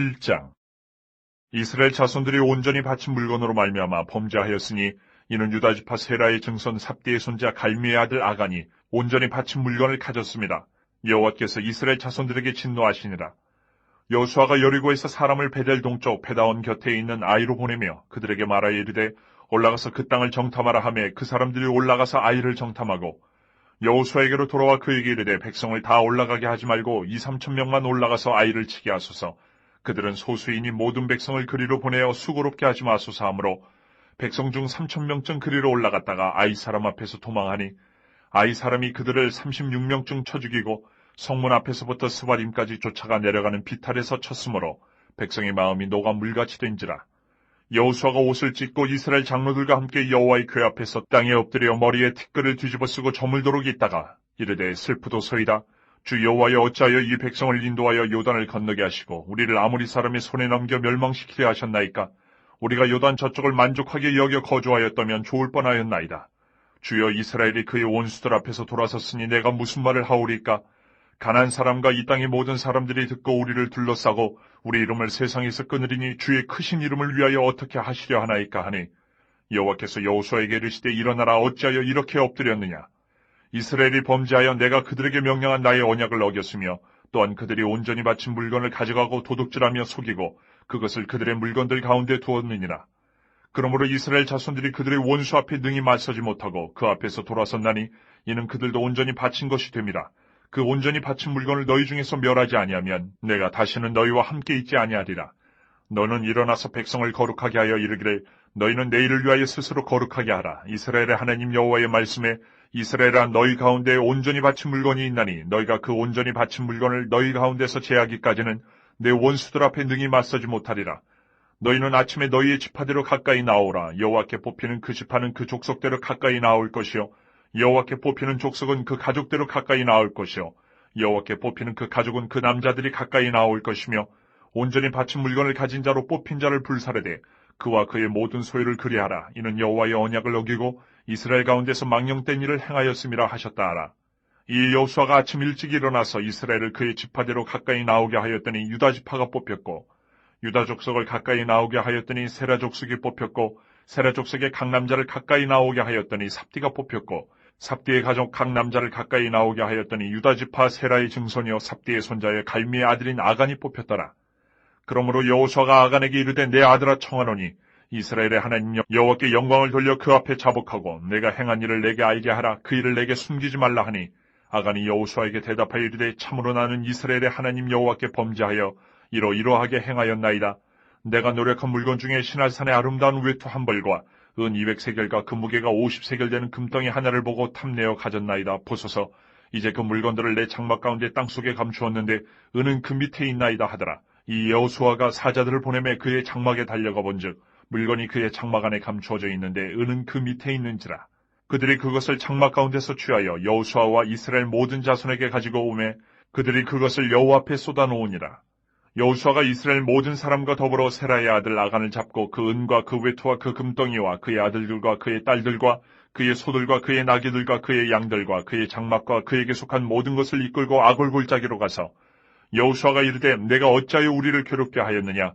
7장 이스라엘 자손들이 온전히 바친 물건으로 말미암아 범죄하였으니 이는 유다 지파 세라의 증손 삽디의 손자 갈미의 아들 아간이 온전히 바친 물건을 가졌습니다. 여호와께서 이스라엘 자손들에게 진노하시니라. 여수아가 여리고에서 사람을 베델 동쪽 페다온 곁에 있는 아이로 보내며 그들에게 말하여 이르되 올라가서 그 땅을 정탐하라 하매 그 사람들이 올라가서 아이를 정탐하고 여호수아에게로 돌아와 그에게 이르되 백성을 다 올라가게 하지 말고 이 삼천 명만 올라가서 아이를 치게 하소서. 그들은 소수이니 모든 백성을 그리로 보내어 수고롭게 하지 마소서 하므로 백성 중 삼천 명쯤 그리로 올라갔다가 아이 사람 앞에서 도망하니 아이 사람이 그들을 36명쯤 쳐 죽이고 성문 앞에서부터 스바림까지 쫓아가 내려가는 비탈에서 쳤으므로 백성의 마음이 녹아 물같이 된지라. 여호수아가 옷을 찢고 이스라엘 장로들과 함께 여호와의 궤 앞에서 땅에 엎드려 머리에 티끌을 뒤집어 쓰고 저물도록 있다가 이르되 슬프도소이다. 주 여호와여 어찌하여 이 백성을 인도하여 요단을 건너게 하시고 우리를 아무리 사람의 손에 넘겨 멸망시키려 하셨나이까? 우리가 요단 저쪽을 만족하게 여겨 거주하였다면 좋을 뻔하였나이다. 주여 이스라엘이 그의 원수들 앞에서 돌아섰으니 내가 무슨 말을 하오리까? 가난 사람과 이 땅의 모든 사람들이 듣고 우리를 둘러싸고 우리 이름을 세상에서 끊으리니 주의 크신 이름을 위하여 어떻게 하시려 하나이까 하니 여호와께서 여호수아에게 이르시되 일어나라 어찌하여 이렇게 엎드렸느냐 이스라엘이 범죄하여 내가 그들에게 명령한 나의 언약을 어겼으며 또한 그들이 온전히 바친 물건을 가져가고 도둑질하며 속이고 그것을 그들의 물건들 가운데 두었느니라. 그러므로 이스라엘 자손들이 그들의 원수 앞에 능히 맞서지 못하고 그 앞에서 돌아섰나니 이는 그들도 온전히 바친 것이 됨이라. 그 온전히 바친 물건을 너희 중에서 멸하지 아니하면 내가 다시는 너희와 함께 있지 아니하리라. 너는 일어나서 백성을 거룩하게 하여 이르기를 너희는 내일을 위하여 스스로 거룩하게 하라. 이스라엘의 하나님 여호와의 말씀에 이스라엘아 너희 가운데 온전히 바친 물건이 있나니 너희가 그 온전히 바친 물건을 너희 가운데서 제하기까지는 내 원수들 앞에 능히 맞서지 못하리라. 너희는 아침에 너희의 지파대로 가까이 나오라. 여호와께 뽑히는 그 지파는 그 족속대로 가까이 나올 것이요. 여호와께 뽑히는 족속은 그 가족대로 가까이 나올 것이요. 여호와께 뽑히는 그 가족은 그 남자들이 가까이 나올 것이며 온전히 바친 물건을 가진 자로 뽑힌 자를 불사르되 그와 그의 모든 소유를 그리하라. 이는 여호와의 언약을 어기고 이스라엘 가운데서 망령된 일을 행하였음이라 하셨다 하라. 이 여호수아가 아침 일찍 일어나서 이스라엘을 그의 지파대로 가까이 나오게 하였더니 유다 지파가 뽑혔고 유다 족속을 가까이 나오게 하였더니 세라 족속이 뽑혔고 세라 족속의 각 남자를 가까이 나오게 하였더니 삽디가 뽑혔고 삽디의 가족 각 남자를 가까이 나오게 하였더니 유다 지파 세라의 증손이요 삽디의 손자의 갈미의 아들인 아간이 뽑혔더라. 그러므로 여호수아가 아간에게 이르되 내 아들아 청하노니 이스라엘의 하나님 여호와께 영광을 돌려 그 앞에 자복하고 내가 행한 일을 내게 알게 하라 그 일을 내게 숨기지 말라 하니 아간이 여호수아에게 대답하여 이르되 참으로 나는 이스라엘의 하나님 여호와께 범죄하여 이러 이러하게 행하였나이다. 내가 노력한 물건 중에 신할산의 아름다운 외투 한 벌과 은 200세겔과 그 무게가 50세겔 되는 금덩이 하나를 보고 탐내어 가졌나이다. 보소서 이제 그 물건들을 내 장막 가운데 땅속에 감추었는데 은은 그 밑에 있나이다 하더라. 이 여호수아가 사자들을 보내매 그의 장막에 달려가 본즉 물건이 그의 장막 안에 감추어져 있는데 은은 그 밑에 있는지라. 그들이 그것을 장막 가운데서 취하여 여호수아와 이스라엘 모든 자손에게 가지고 오매 그들이 그것을 여호와 앞에 쏟아놓으니라. 여호수아가 이스라엘 모든 사람과 더불어 세라의 아들 아간을 잡고 그 은과 그 외투와 그 금덩이와 그의 아들들과 그의 딸들과 그의 소들과 그의 나귀들과 그의 양들과 그의 장막과 그에게 속한 모든 것을 이끌고 아골골짜기로 가서 여호수아가 이르되 내가 어찌하여 우리를 괴롭게 하였느냐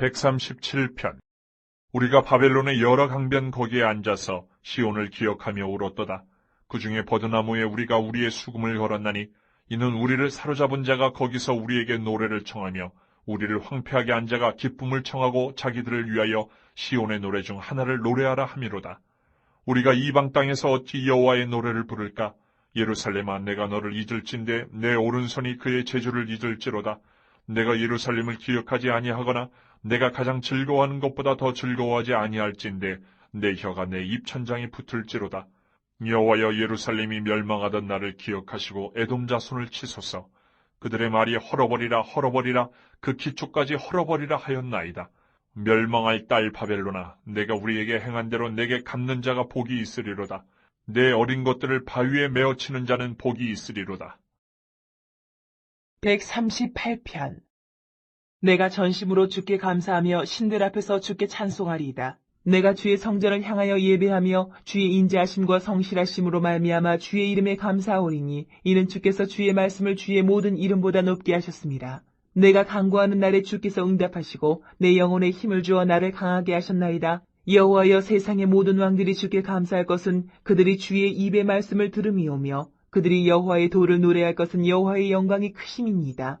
(137편) 우리가 바벨론의 여러 강변 거기에 앉아서 시온을 기억하며 울었도다. 그 중에 버드나무에 우리가 우리의 수금을 걸었나니 이는 우리를 사로잡은 자가 거기서 우리에게 노래를 청하며 우리를 황폐하게 한 자가 기쁨을 청하고 자기들을 위하여 시온의 노래 중 하나를 노래하라 함이로다. 우리가 이방 땅에서 어찌 여호와의 노래를 부를까? 예루살렘아 내가 너를 잊을진데 내 오른손이 그의 제주를 잊을지로다. 내가 예루살렘을 기억하지 아니하거나 내가 가장 즐거워하는 것보다 더 즐거워하지 아니할진데 내 혀가 내 입천장에 붙을지로다. 여호와여 예루살렘이 멸망하던 날을 기억하시고 에돔 자손을 치소서. 그들의 말이 헐어버리라 헐어버리라 그 기초까지 헐어버리라 하였나이다. 멸망할 딸 바벨로나 내가 우리에게 행한 대로 내게 갚는 자가 복이 있으리로다. 내 어린 것들을 바위에 메어 치는 자는 복이 있으리로다. 138편 내가 전심으로 주께 감사하며 신들 앞에서 주께 찬송하리이다. 내가 주의 성전을 향하여 예배하며 주의 인자하심과 성실하심으로 말미암아 주의 이름에 감사하오리니 이는 주께서 주의 말씀을 주의 모든 이름보다 높게 하셨습니다. 내가 강구하는 날에 주께서 응답하시고 내 영혼에 힘을 주어 나를 강하게 하셨나이다. 여호와여 세상의 모든 왕들이 주께 감사할 것은 그들이 주의 입의 말씀을 들음이오며 그들이 여호와의 도를 노래할 것은 여호와의 영광이 크심이니이다.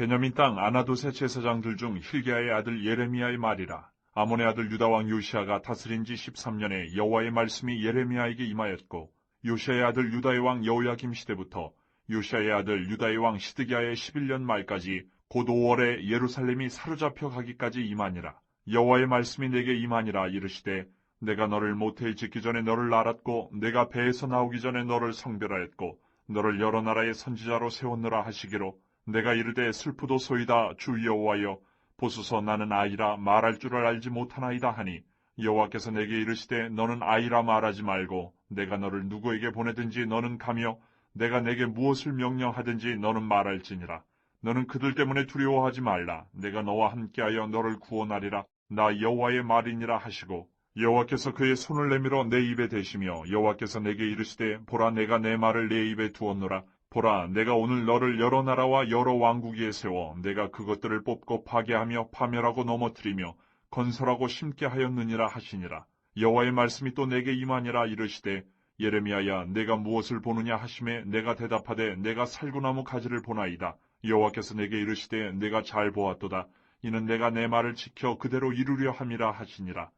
베냐민 땅 아나도세 제사장들 중 힐기야의 아들 예레미야의 말이라. 아몬의 아들 유다왕 요시아가 다스린 지 13년에 여호와의 말씀이 예레미야에게 임하였고 요시아의 아들 유다의 왕 여호야김 시대부터 요시아의 아들 유다의 왕 시드기야의 11년 말까지 곧 5월에 예루살렘이 사로잡혀 가기까지 임하니라. 여호와의 말씀이 내게 임하니라 이르시되 내가 너를 모태에 짓기 전에 너를 알았고 내가 배에서 나오기 전에 너를 성별하였고 너를 여러 나라의 선지자로 세웠노라 하시기로 내가 이르되 슬프도 소이다 주 여호와여. 보소서 나는 아이라 말할 줄을 알지 못하나이다 하니 여호와께서 내게 이르시되 너는 아이라 말하지 말고 내가 너를 누구에게 보내든지 너는 가며 내가 내게 무엇을 명령하든지 너는 말할지니라. 너는 그들 때문에 두려워하지 말라. 내가 너와 함께하여 너를 구원하리라. 나 여호와의 말이니라 하시고 여호와께서 그의 손을 내밀어 내 입에 대시며 여호와께서 내게 이르시되 보라 내가 내 말을 내 입에 두었노라 보라 내가 오늘 너를 여러 나라와 여러 왕국 위에 세워 내가 그것들을 뽑고 파괴하며 파멸하고 넘어뜨리며 건설하고 심게 하였느니라 하시니라. 여호와의 말씀이 또 내게 임하니라 이르시되 예레미야야 내가 무엇을 보느냐 하심에 내가 대답하되 내가 살구나무 가지를 보나이다. 여호와께서 내게 이르시되 내가 잘 보았도다. 이는 내가 내 말을 지켜 그대로 이루려 함이라 하시니라.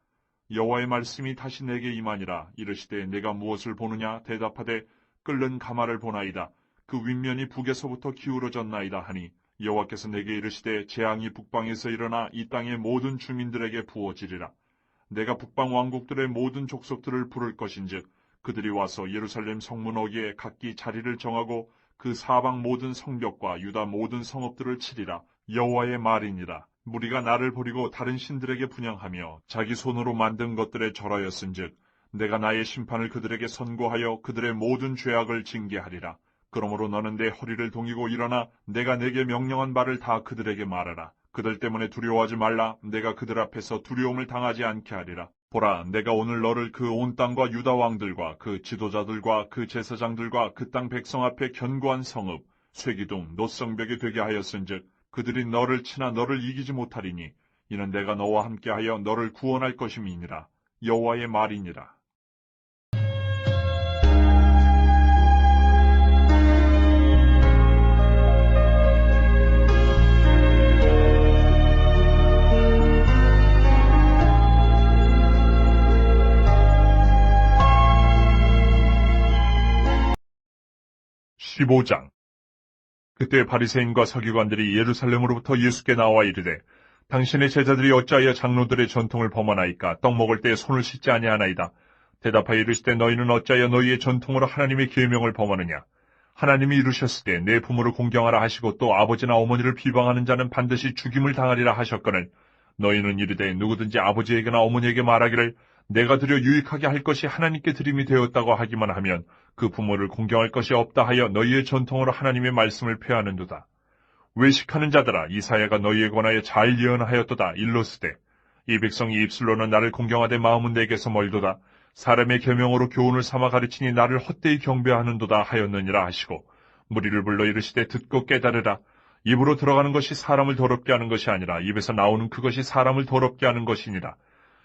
여호와의 말씀이 다시 내게 임하니라 이르시되 내가 무엇을 보느냐 대답하되 끓는 가마를 보나이다 그 윗면이 북에서부터 기울어졌나이다 하니 여호와께서 내게 이르시되 재앙이 북방에서 일어나 이 땅의 모든 주민들에게 부어지리라. 내가 북방 왕국들의 모든 족속들을 부를 것인즉 그들이 와서 예루살렘 성문 어기에 각기 자리를 정하고 그 사방 모든 성벽과 유다 모든 성읍들을 치리라. 여호와의 말이니라. 무리가 나를 버리고 다른 신들에게 분양하며 자기 손으로 만든 것들에 절하였은즉 내가 나의 심판을 그들에게 선고하여 그들의 모든 죄악을 징계하리라. 그러므로 너는 내 허리를 동이고 일어나 내가 내게 명령한 바를 다 그들에게 말하라. 그들 때문에 두려워하지 말라. 내가 그들 앞에서 두려움을 당하지 않게 하리라. 보라, 내가 오늘 너를 그 온 땅과 유다 왕들과 그 지도자들과 그 제사장들과 그 땅 백성 앞에 견고한 성읍, 쇠기둥, 노성벽이 되게 하였은즉 그들이 너를 치나 너를 이기지 못하리니 이는 내가 너와 함께하여 너를 구원할 것임이니라 여호와의 말이니라. (15장) 그때 바리새인과 서기관들이 예루살렘으로부터 예수께 나와 이르되 당신의 제자들이 어찌하여 장로들의 전통을 범하나이까 떡 먹을 때 손을 씻지 아니하나이다. 대답하여 이르시되 너희는 어찌하여 너희의 전통으로 하나님의 계명을 범하느냐. 하나님이 이르셨을 때 내 부모를 공경하라 하시고 또 아버지나 어머니를 비방하는 자는 반드시 죽임을 당하리라 하셨거늘 너희는 이르되 누구든지 아버지에게나 어머니에게 말하기를 내가 드려 유익하게 할 것이 하나님께 드림이 되었다고 하기만 하면 그 부모를 공경할 것이 없다 하여 너희의 전통으로 하나님의 말씀을 폐하는도다. 외식하는 자들아 이사야가 너희에 관하여 잘 예언하였도다. 일로스되 이 백성이 입술로는 나를 공경하되 마음은 내게서 멀도다. 사람의 계명으로 교훈을 삼아 가르치니 나를 헛되이 경배하는도다 하였느니라 하시고 무리를 불러 이르시되 듣고 깨달으라. 입으로 들어가는 것이 사람을 더럽게 하는 것이 아니라 입에서 나오는 그것이 사람을 더럽게 하는 것이니라.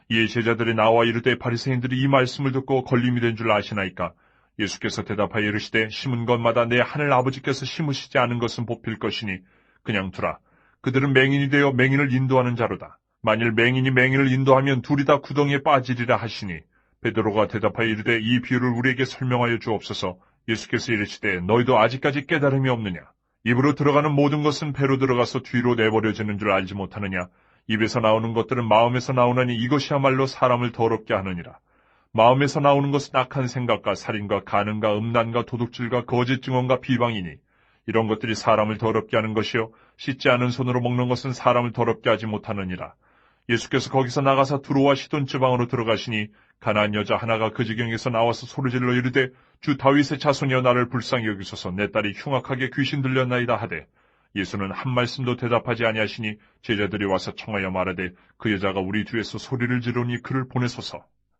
이에 제자들이 나와 이르되 바리새인들이 이 말씀을 듣고 걸림이 된 줄 아시나이까 예수께서 대답하여 이르시되 심은 것마다 내 하늘 아버지께서 심으시지 않은 것은 뽑힐 것이니 그냥 두라. 그들은 맹인이 되어 맹인을 인도하는 자로다. 만일 맹인이 맹인을 인도하면 둘이 다 구덩이에 빠지리라 하시니 베드로가 대답하여 이르되 이 비유를 우리에게 설명하여 주옵소서. 예수께서 이르시되 너희도 아직까지 깨달음이 없느냐? 입으로 들어가는 모든 것은 배로 들어가서 뒤로 내버려지는 줄 알지 못하느냐? 입에서 나오는 것들은 마음에서 나오나니 이것이야말로 사람을 더럽게 하느니라 마음에서 나오는 것은 악한 생각과 살인과 가능과 음란과 도둑질과 거짓 증언과 비방이니 이런 것들이 사람을 더럽게 하는 것이요 씻지 않은 손으로 먹는 것은 사람을 더럽게 하지 못하느니라. 예수께서 거기서 나가사 두로와 시돈 지방으로 들어가시니 가나안 여자 하나가 그 지경에서 나와서 소리질러 이르되 주 다윗의 자손이여 나를 불쌍히 여기소서 내 딸이 흉악하게 귀신 들렸나이다 하되 예수는 한 말씀도 대답하지 아니하시니 제자들이 와서 청하여 말하되 그 여자가 우리 뒤에서 소리를 지르니 그를 보내소서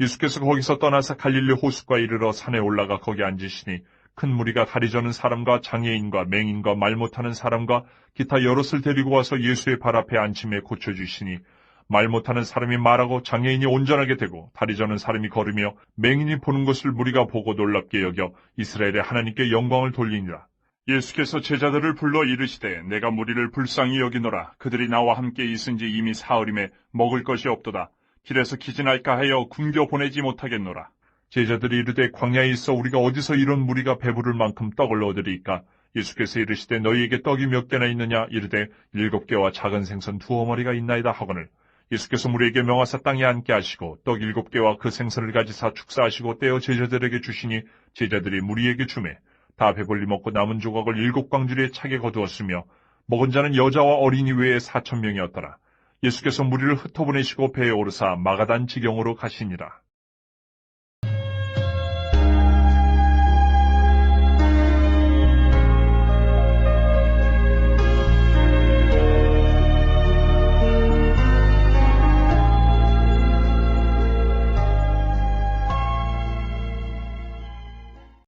예수께서 거기서 떠나서 갈릴리 호숫가 이르러 산에 올라가 거기 앉으시니 큰 무리가 다리 저는 사람과 장애인과 맹인과 말 못하는 사람과 기타 여럿을 데리고 와서 예수의 발 앞에 앉힘에 고쳐주시니 말 못하는 사람이 말하고 장애인이 온전하게 되고 다리 저는 사람이 걸으며 맹인이 보는 것을 무리가 보고 놀랍게 여겨 이스라엘의 하나님께 영광을 돌리니라. 예수께서 제자들을 불러 이르시되 내가 무리를 불쌍히 여기노라 그들이 나와 함께 있은 지 이미 사흘임에 먹을 것이 없도다. 길에서 기진할까 하여 굶겨 보내지 못하겠노라. 제자들이 이르되 광야에 있어 우리가 어디서 이런 무리가 배부를 만큼 떡을 얻으리이까 예수께서 이르시되 너희에게 떡이 몇 개나 있느냐 이르되 일곱 개와 작은 생선 두어 마리가 있나이다 하거늘 예수께서 무리에게 명하사 땅에 앉게 하시고 떡 일곱 개와 그 생선을 가지사 축사하시고 떼어 제자들에게 주시니 제자들이 무리에게 주매 다 배불리 먹고 남은 조각을 일곱 광주리에 차게 거두었으며 먹은 자는 여자와 어린이 외에 사천 명이었더라. 예수께서 무리를 흩어보내시고 배에 오르사 마가단 지경으로 가시니라.